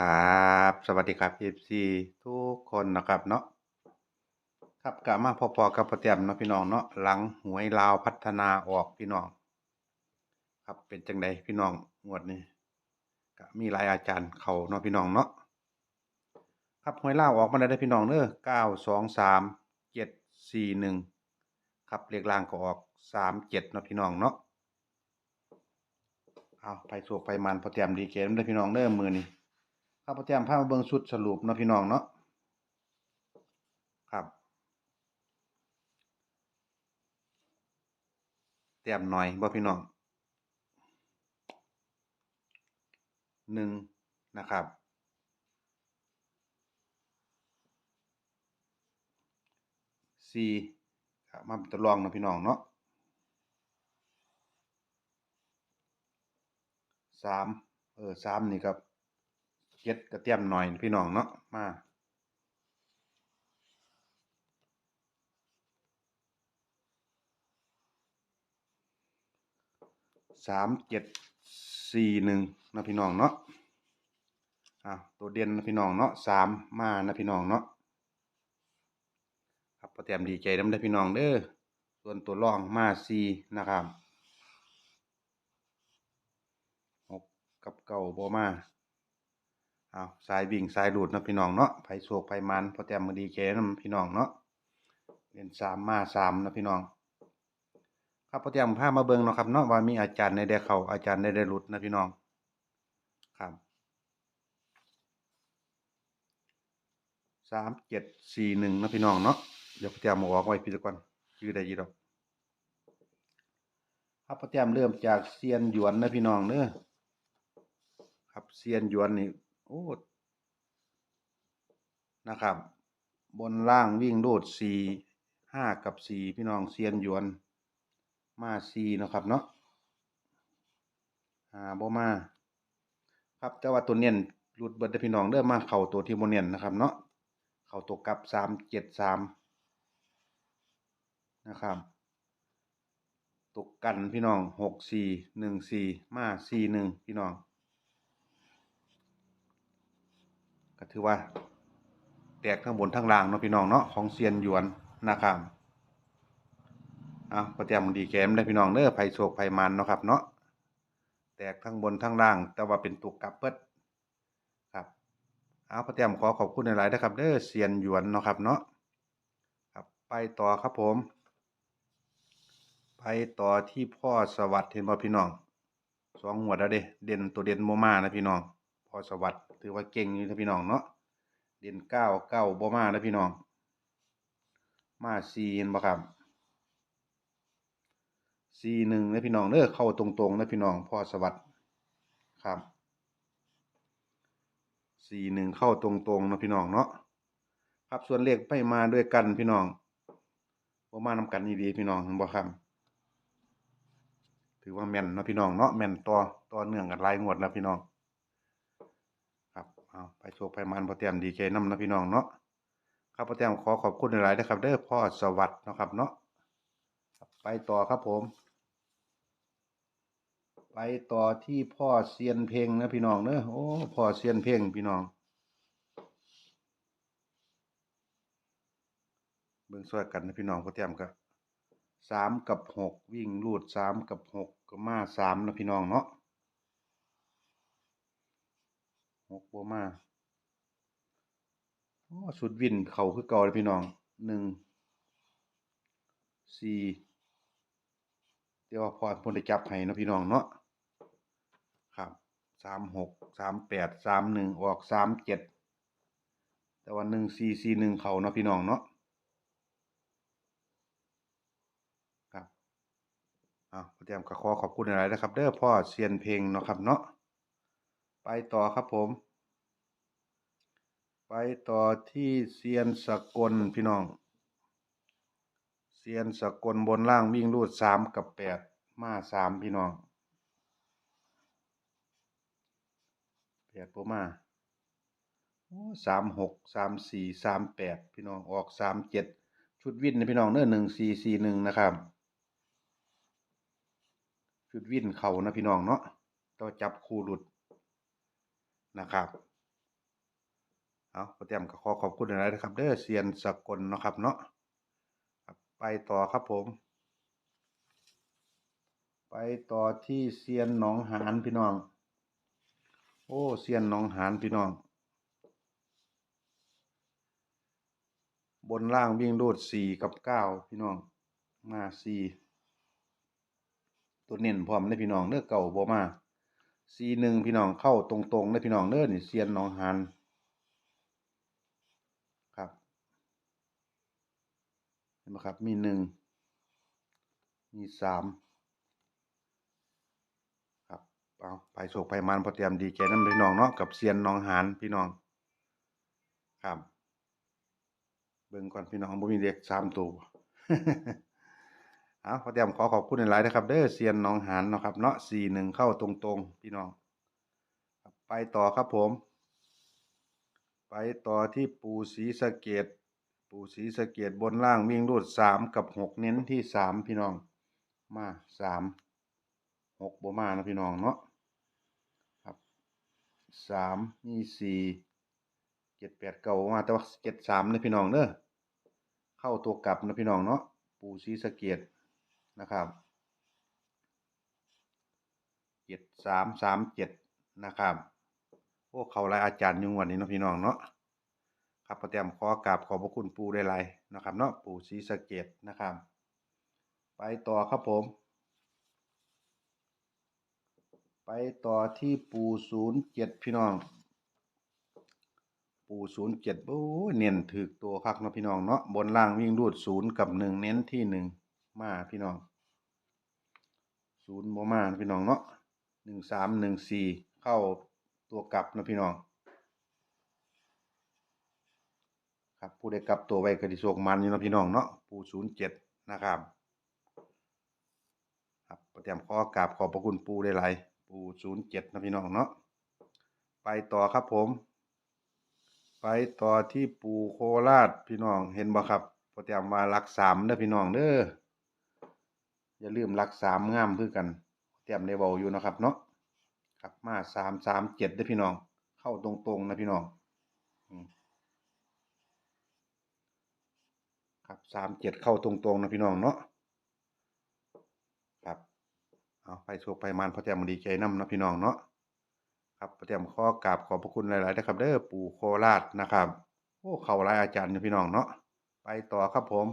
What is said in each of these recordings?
ครับ สวัสดีครับ FC ทุกคนนะครับเนาะครับกลับมาพอๆกับพ่อแต้มเนาะพี่น้องเนาะหลังหวยลาวพัฒนาออกพี่น้อง ครับเป็นจังไดพี่น้องงวดนี้ก็มีหลายอาจารย์เขาเนาะพี่น้องเนาะครับหวยลาวออกมาได้วเด้พี่น้องเด้อเก้าสองสามเจ็ดสี่หนึ่งครับเลขล่างก็ออกสามเจ็ดเนาะพี่น้องเนาะเอาไปโศกไปมันพอแต้มดีเกมเด้พี่น้องเด้อมือนี้ ครับพ่อแต้มพามาเบิ่งชุดสรุปนะพี่น้องเนาะครับแต้มหน่อยบ่พี่น้องหนึ่งนะครับสี่มาเป็นตัวรองนะพี่น้องเนาะสามเออสามนี่ครับ เจ็ดกระเทียมหน่อยพี่น้องเนาะมาสามเจ็ดสี่หนึ่งนะพี่น้องเนาะอะตัวเด่นนะพี่น้องเนาะสามมานะพี่น้องเนาะครับพอเตรียมดีใจน้ำได้พี่น้องเด้อส่วนตัวรองมาสี่นะครับหกกับเก่าบ่มา เอาสายวิ่งสายหลุดนะพี่น้องเนาะไผโศกไผมันพอแต้มมือดีแกนำพี่น้องเนาะเรียนสามมาสามนะพี่น้อง ครับพอแต้มพามาเบิงเนาะครับเนาะว่ามีอาจารย์ในได้เข้าอาจารย์ในได้หลุดนะพี่น้อง ครับสามเจ็ดสี่หนึ่งนะพี่น้องเนาะเดี๋ยวพอแต้มมาออกไว้พี่ตะกอนชื่อได้ยี่ดอกครับพอแต้มเริ่มจากเซียนหยวนนะพี่น้องเด้อครับเซียนหยวนนี่ โอ้นะครับ บนล่างวิ่งโดดสี่ห้ากับสี่พี่น้องเซียนยวน มาสี่นะครับเนาะอ่าบ่มา ครับแต่ว่าตัวเนียนรุดเบิดเด้อพี่น้องเด้อมมาเข้าตัวที่บ่เนียนนะครับเนาะเข้าตัวกับสามเจ็ดสามนะครับตกกันพี่น้องหกสี่หนึ่งสี่มาสี่หนึ่งพี่น้อง ก็ถือว่าแตกทั้งบนทั้งล่างเนาะพี่น้องเนาะของเซียนหยวนนะครับเอาประเตรียมดีแกมได้พี่น้องเด้อไผโศกไผมันเนาะครับ เนาะแตกทั้งบนทั้งล่าง แต่ว่าเป็นตุกกลับเปิดครับเอาประเตรียมขอขอบคุณหลายๆนะครับเด้อเซียนหยวนเนาะครับเนาะครับไปต่อครับผม ไปต่อที่พ่อสวัสดิ์เห็นบ่พี่น้องสองหัวแล้วเด้เด่นตัวเด่นโมมานะพี่น้อง อสวัสดิ์ถือว่าเก่งอยู่นะพี่น้องเนาะเด่นเก้าเก้าบ่มานะพี่น้อง มาสี่เห็นบ่ครับสี่หนึ่งนะพี่น้องเด้อเข้าตรงๆนะพี่น้องพอสวัสดิ์ครับสี่หนึ่งเข้าตรงๆนะพี่น้องเนาะครับส่วนเลขไม่มาด้วยกันพี่น้องบ่มานำกันนี่ดีพี่น้องเห็นบ่ครับถือว่าแม่นนะพี่น้องเนาะแม่นต่อต่อเนื่องกันหลายงวดแล้วพี่น้อง เอาไปโชคไปมันพอเตียมดีใจน้ำนะพี่น้องเนาะครับพอเตียมขอขอบคุณหลายๆนะครับเด้อพ่อสวัสดิ์นะครับเนาะไปต่อครับผม ไปต่อที่พ่อเซียนเพลงนะพี่น้องเนอะโอ้พ่อเซียนเพลงพี่น้องเบิ่งช่วยกันนะพี่น้องพอเตียมก็สามกับหกวิ่งลูดสามกับหกก็มาสามนะพี่น้องเนาะห กบัวมาโอ้สุดวินเขาคือเก่าเลยพี่น้องหนึ่งสี่เดี๋ยวพอพนได้จับให้นะพี่น้องเนาะครับสามหกสามแปดสามหนึ่งออกสามเจ็ดแต่ว่าหนึ่งสี่สี่หนึ่งเขาเนาะพี่น้องเนาะครับอ้าวพอเตรียมก็ขอขอบคุณหลายๆนะครับ เด้อพ่อเซียนเพลงเนาะครับเนาะไปต่อครับผม ไปต่อที่เซียนสกลพี่น้อง เซียนสกลบนล่างวิ่งรูดสามกับแปดมาสามพี่น้องแปดโปมาโอ้สามหกสามสี่สามแปดพี่น้องออกสามเจ็ดชุดวิ่นนะพี่น้องเนื้อหนึ่งสี่สี่หนึ่งนะครับ ชุดวิ่นเขานะพี่น้องเนาะต้อจับคู่หลุดนะครับ เอาพอเตรียมก็ขอขอบคุณหลายๆนะครับเด้อเซียนสกลนะครับเนาะไปต่อครับผม ไปต่อที่เซียนหนองหานพี่น้อง โอ้เซียนหนองหานพี่น้อง บนล่างวิ่งโดดสี่กับเก้าพี่น้องมาสี่ตัวเน้นพร้อมได้พี่น้องเด้อเก่าบ่มาสี่หนึ่งพี่น้องเข้าตรงๆได้พี่น้องเด้อนี่เซียนหนองหานครับ เห็นไหมครับมีหนึ่งมีสามครับเอาไปโศกไปมันพอเตรียมดีแกนั่นพี่น้องเนาะกับเซียนหนองหานพี่น้อง ครับ เบิ่งก่อนพี่น้องบ่มีเลขสามตัวเอาพอเตรียมขอขอบคุณหลายๆนะครับ เด้อเซียนหนองหานเนาะครับเนาะสี่หนึ่งเข้าตรงๆ พี่น้องไปต่อครับผม ไปต่อที่ปูศรีสะเกด ปูศรีสะเกดบนล่างวิ่งรูดสามกับหกเน้นที่สามพี่น้อง มาสามหกบ่มานะพี่น้องเนาะครับสามมีสี่เจ็ดแปดเก้ามาแต่ว่าเจ็ดสามนะพี่น้องเด้อเข้าตัวกลับนะพี่น้องเนาะปูศรีสะเกดนะครับเจ็ดสามสามเจ็ดนะครับโอ้เขาหลายอาจารย์ยุงวันนี้นะพี่น้องเนาะ ครับพอเตรียมขอกราบขอบพระคุณปูได้หลยนะครับเนาะปูศรีสะเกดนะครับ ไปต่อครับผม ไปต่อที่ปูศูนย์เจ็ดพี่น้อง ปูศูนย์เจ็ดโอ้เน้นถือตัวคักเนาะพี่น้องเนาะบนล่างวิ่งรูดศูนย์กับหนึ่งเน้นที่หนึ่งมาพี่น้องศูนย์โมมานพี่น้องเนาะหนึ่งสามหนึ่งสี่เข้าตัวกลับนะพี่น้อง ครับผู้ได้กลับตัวไว้กระดิโชคมันอยู่นะพี่น้องเนาะปูศูนย์เจ็ดนะครับ ครับเตรียมขอกราบขอบพระคุณปูได้หลายปูศูนย์เจ็ดนะพี่น้องเนาะไปต่อครับผม ไปต่อที่ปูโคราชพี่น้องเห็นบ่ครับพอเตรียมมารักสามเด้อพี่น้องเด้ออย่าลืมรักสามงามคือกันเตรียมได้เบาอยู่นะครับเนาะครับมาสามสามเจ็ดเด้อพี่น้อง เข้าตรงๆนะพี่น้องอืม ครับสามเจ็ดเข้าตรงๆนะพี่น้องเนาะครับเอาไปโชคไปมันพระเจ้ามันดีใจน้ำนะพี่น้องเนาะครับพระเจ้าขอกราบขอบพระคุณหลายๆนะครับเด้อปู่โคราชนะครับโอ้เข่าลายอาจารย์อยู่พี่น้องเนาะไปต่อครับผม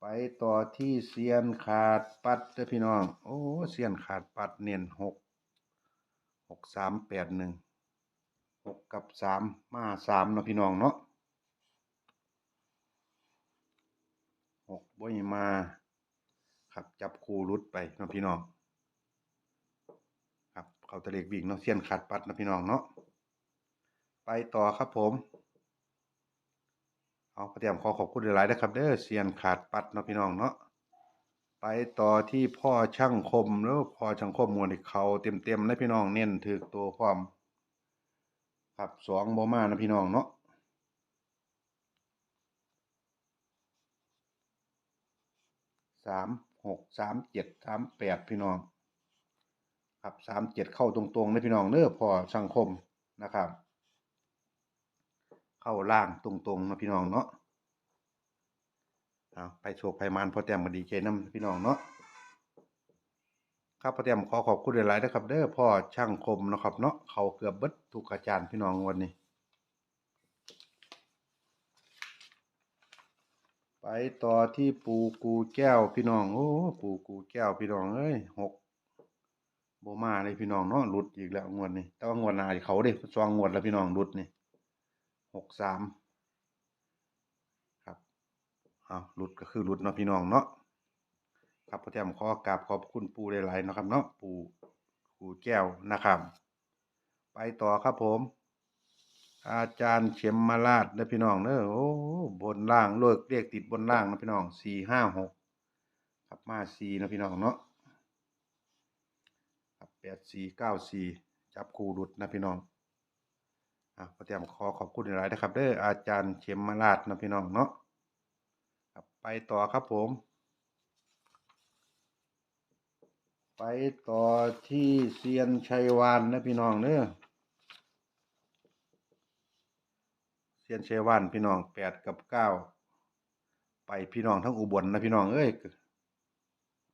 ไปต่อที่เซียนขาดปัดเด้อพี่น้อง โอ้เซียนขาดปัดเน้นหกหกสามแปดหนึ่งหกกับสามมาสามนะพี่น้องเนาะ หกบ่ยมาครับจับคูรุดไปนะพี่น้องครับเขาตะเลกวิ่งเนาะเสี้ยนขาดปัดนะพี่น้องเนาะไปต่อครับผมเอาพระเตรียมขอขอบคุณหลายๆนะครับเด้อเสียนขาดปัดเนาะพี่น้องเนาะไปต่อที่พ่อช่างคมแล้วพ่อช่างคมมวนที่เขาเต็มๆนะพี่น้องเน้นถือตัวพร้อมครับสองบ่มานะพี่น้องเนาะ สามหกสามเจ็ดสามแปดพี่น้อง ครับสามเจ็ดเข้าตรงๆนะพี่น้องเด้อพอสังคมนะครับ เข้าล่างตรงๆนะพี่น้องเนาะเอาไปโชคไปมานพอแต้มมาดีใจน้ำพี่น้องเนาะครับพอแต้มขอขอบคุณหลายๆนะครับเด้อพ่อช่างคมนะครับเนาะเขาเกือบเบิดทุกอาจารย์พี่น้องวันนี้ ไปต่อที่ปูกูแก้วพี่น้อง โอ้ปูกูแก้วพี่น้องเอ้ยหกโบมาเลยพี่น้องเนาะหลุดอีกแล้วงวดนี้แต่ว่างวดหนาเขาเด้สองงวดแล้วพี่น้องหลุดนี่หกสามครับเอาหลุดก็คือหลุดเนาะพี่น้องเนาะครับพ่อแจมขอกราบขอบคุณปูหลายๆนะครับเนาะปูกูแก้วนะครับ ไปต่อครับผม อาจารย์เข็มมาลาดเด้อพี่น้องเด้อโอ้บนล่างเลิกเรียกติดบนล่างนะพี่น้องสี่ห้าหกครับมาสี่นะพี่น้องเนาะครับแปดสี่เก้าสี่จับคู่ดุดนะพี่น้องอะพอเตรียมขอขอบคุณหลายนะครับเด้ออาจารย์เข็มมาลาดนะพี่น้องเนาะครับไปต่อครับผม ไปต่อที่เซียนชัยวานนะพี่น้องเด้อ เซียนเชวันพี่น้องแปดกับเก้าไปพี่น้องทั้งอุบลนะพี่น้องเอ้ย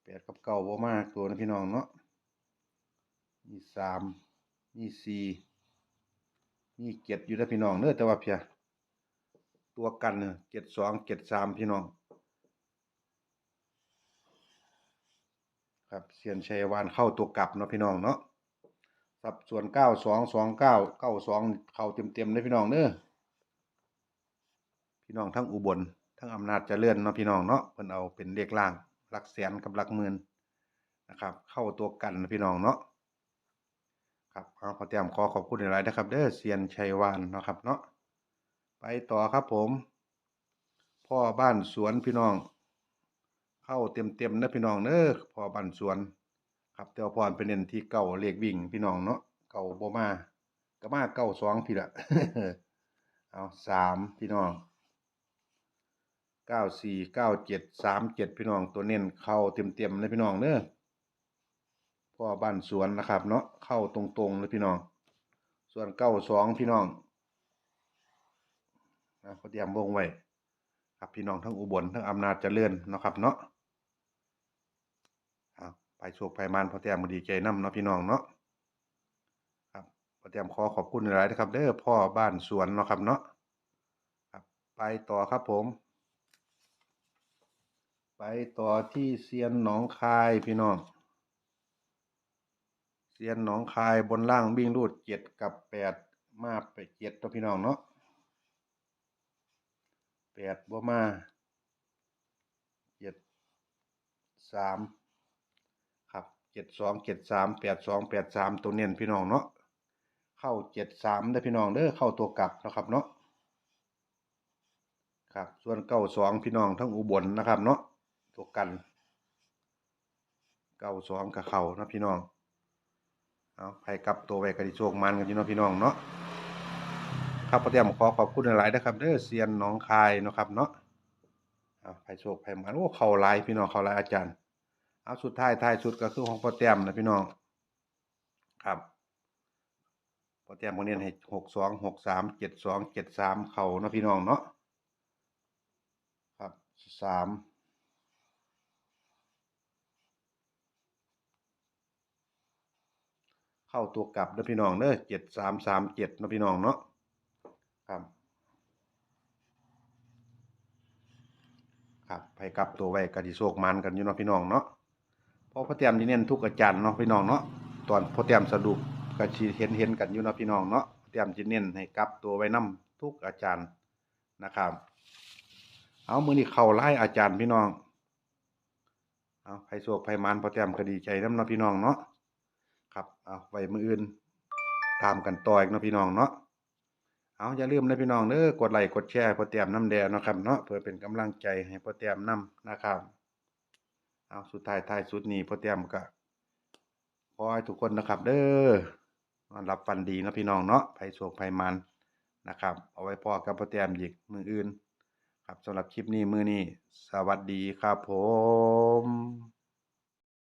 แปดกับเก้าบ่มากตัวนะพี่น้องเนาะมีสามมีสี่มีเจ็ดอยู่นะพี่น้องเด้อแต่ว่าเพียตัวกันเจ็ดสองเจ็ดสามพี่น้องครับเซียนชัยวานเข้าตัวกลับเนาะพี่น้องเนาะสับส่วนเก้าสองสองเก้าเก้าสองเข้าเต็มเต็มเลยพี่น้องเด้อ พี่น้องทั้งอุบลทั้งอำนาจจเจริญเนาะพี่น้องเนาะเพิ่นเอาเป็นเลขล่างหลักแสนกับหลักหมื่นนะครับ เข้าตัวกันนะพี่น้องเนาะครับเอาขอเตรียมขอขอบคุณหลายๆนะครับ เด้อเซียนชัยวานนะครับเนาะไปต่อครับผม พ่อบ้านสวนพี่น้อง เข้าเต็มเต็มนะพี่น้องเด้อพ่อบันสวน ครับแต่ว่าพรเป็นเน้นที่เก่าเลขวิ่งพี่น้องเนาะเก่าโบมาก็มาเก้าสองพี่ละเอาสามพี่น้อง ก้าสี่เก้าเจ็ดสามเจ็ดพี่น้องตัวเน้นเข้าเต็มเต็มเลยพี่น้องเด้อพ่อบ้านสวนนะครับ เนาะเข้าตรงๆเลยพี่น้อง ส่วนเก้าสองพี่น้องนะเขาเตรียมวงไว้ครับพี่น้องทั้งอุบลทั้งอำนาจเจริญเนาะครับ เนาะไปโชคไปมานพอแต้มมดีใจน้ำเนาะพี่น้องเนาะครับพอแต้มขอขอบคุณหลายนะครับเด้อพ่อบ้านสวนเนาะครับเนาะครับ ไปต่อครับผม ไปต่อที่เซียนหนองคายพี่น้อง เซียนหนองคายบนล่างวิ่งรูดเจ็ดกับแปดมาไปเจ็ดตัวพี่น้องเนาะแปดบ่มาเจ็ดสามครับเจ็ดสองเจ็ดสามแปดสองแปดสามตัวเน้นพี่น้องเนาะเข้าเจ็ดสามเด้พี่น้องเด้อเข้าตัวกลับนะครับเนาะครับส่วนเก้าสองพี่น้องทั้งอุบลนะครับเนาะ ตัวกัน เก้าสองกับเขานะพี่น้อง เอาไปกลับตัวไว้กระดิโชคมันกันอยู่เนาะพี่น้องเนาะ ครับพอเตรียมขอขอบคุณหลายๆนะครับเด้อเซียนน้องคายนะครับเนาะเอาไผโชคไผมันโอ้เขาลายพี่น้องเขาลายอาจารย์ เอาสุดท้ายท้ายสุดก็คือของพอเตรียมนะพี่น้อง ครับพอเตรียมคนนี้ให้หกสองหกสามเจ็ดสองเจ็ดสามเขานะพี่น้องเนาะ ครับสาม เข้าตัวกลับเด้อพี่น้องเด้อเจ็ดสามสามเจ็ดนะพี่น้องเนาะครับครับไปกลับตัวไว้กะทิโศกมันกันอยู่เนาะพี่น้องเนาะเพราะพ่อเตียมที่เน้นทุกอาจารย์เนาะพี่น้องเนาะตอนพ่อเตียมสรุปก็สิเห็นเห็นกันอยู่เนาะพี่น้องเนาะเตียมที่เน้นให้กลับตัวไว้นํทุกอาจารย์นะครับ เอามือนี้เข้าไล่อาจารย์พี่น้องเอาไผโศกไผมันพ่อเตียมก็ดีใจนํเนาะพี่น้องเนาะ เอาไว้มืออื่นตามกันต่ออีกเนาะพี่น้องเนาะเอาอย่าลืมนะพี่น้องเด้อกดไลค์กดแชร์พอเตรียมน้ำแดงเนาะครับเนาะเพื่อเป็นกำลังใจให้พอเตรียมน้ำนะครับเอาสุดท้ายท้ายสุดนี้พอเตรียมก็ขอให้ทุกคนนะครับ เด้อนอนรับฟันดีนะพี่น้องเนาะไผโศกไผมันนะครับ เอาไว้พอกับพอเตรียมอีกมืออื่น ครับสำหรับคลิปนี้มือนี้สวัสดีครับผม